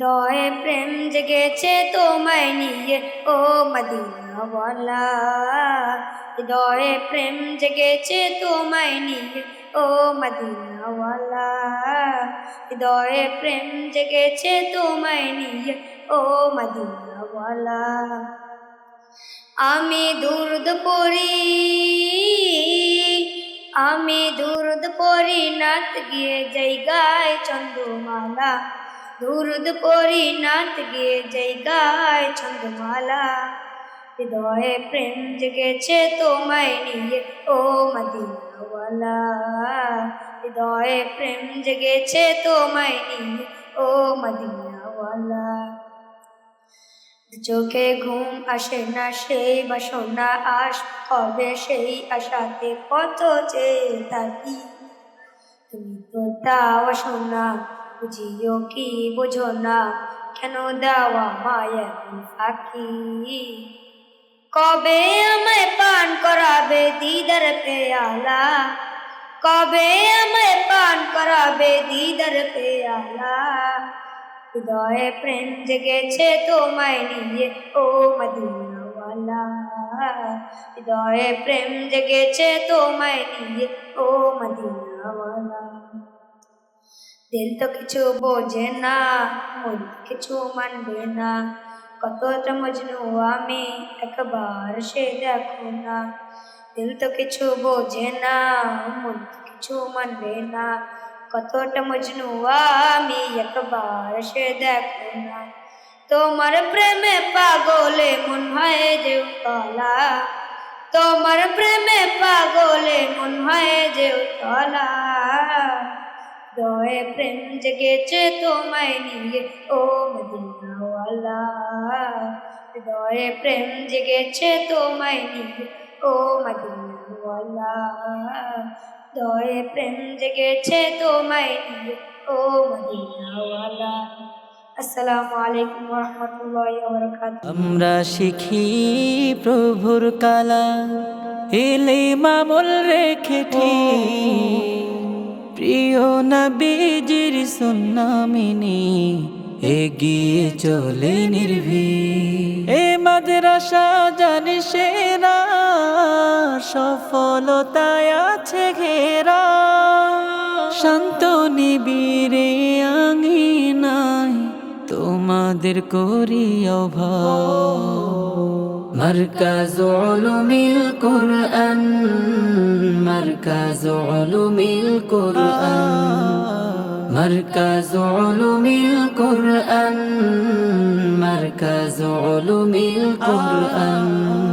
দয়ে প্রেম জেগেছে তোমায় নিয়ে, ও মদিনাওয়ালা হৃদয়ে প্রেম জেগেছে তোমায় নিয়ে, ও মদিনাওয়ালা হৃদয়ে প্রেম জেগেছে তোমায় নিয়ে, ও মদিনাওয়ালা আমি দুর্দ পড়ি, আমি দুর্দ পড়ি, নাত গিয়ে জায়গায় চন্দ্রমালা। দুর্দ পড়ি নাত গিয়ে জায়গায় চন্দ্রমালা হৃদয়ে প্রেম জেগেছে তোমায় নিয়ে, ও মদিনাওয়ালা। হৃদয়ে প্রেম জেগেছে তোমায় নিয়ে, ও মদিনাওয়ালা। চোখে ঘুম আসে না, সেই বাসনা আস হবে সেই আশাতে, কত চেয়ে থাকি তুমি তো দাও শোনা বুঝিও কি বোঝো না? কেন দেওয়া মায়া ফাঁকি? কবে আমায় পান করাবে দিদার পেয়ালা? কবে আমায় পান করাবে দিদার পেয়ালা? হৃদয়ে প্রেম জেগেছে তোমায় নিয়ে, ও মদিনাওয়ালা। হৃদয়ে প্রেম জেগেছে তোমায় নিয়ে, ও মদিনাওয়ালা। দিল তো কিছু বোঝে না, মন কিছু মানবে না। কতটা মজনু আমি একবার সে দেখো না। দিল তো কিছু বোঝে না, মন কিছু মানবে না। কতটা মজনু আমি একবার সে দেখো না। তোমার প্রেমে পাগলে মন হয় যে তলা তোমার প্রেমে পাগলে মন হয় যে তলা দয়ে প্রেম জেগেছে তোমায় নিয়ে ও মদিনাওয়ালা। হৃদয়ে প্রেম জেগেছে তোমায় নিয়ে ও মদিনাওয়ালা। দয়ে প্রেম জেগেছে তোমায় নিয়ে ও মদিনাওয়ালা। আসসালামু আলাইকুম রহমতুল্লাহ বরকাত আমরা শিখি প্রভুর কালা এলে মামল রেখে ঠিক। প্রিয় নবীজির সুন্নামিনী, এগিয়ে চলে নির্ভীক। এ মাদ্রাসা জানি সেরা, সফলতায় আছে ঘেরা। শান্ত নিবিড়ে আঙিনায় তোমাদের করি مركز علوم القرآن مركز علوم القرآن مركز علوم القرآن مركز علوم القرآن.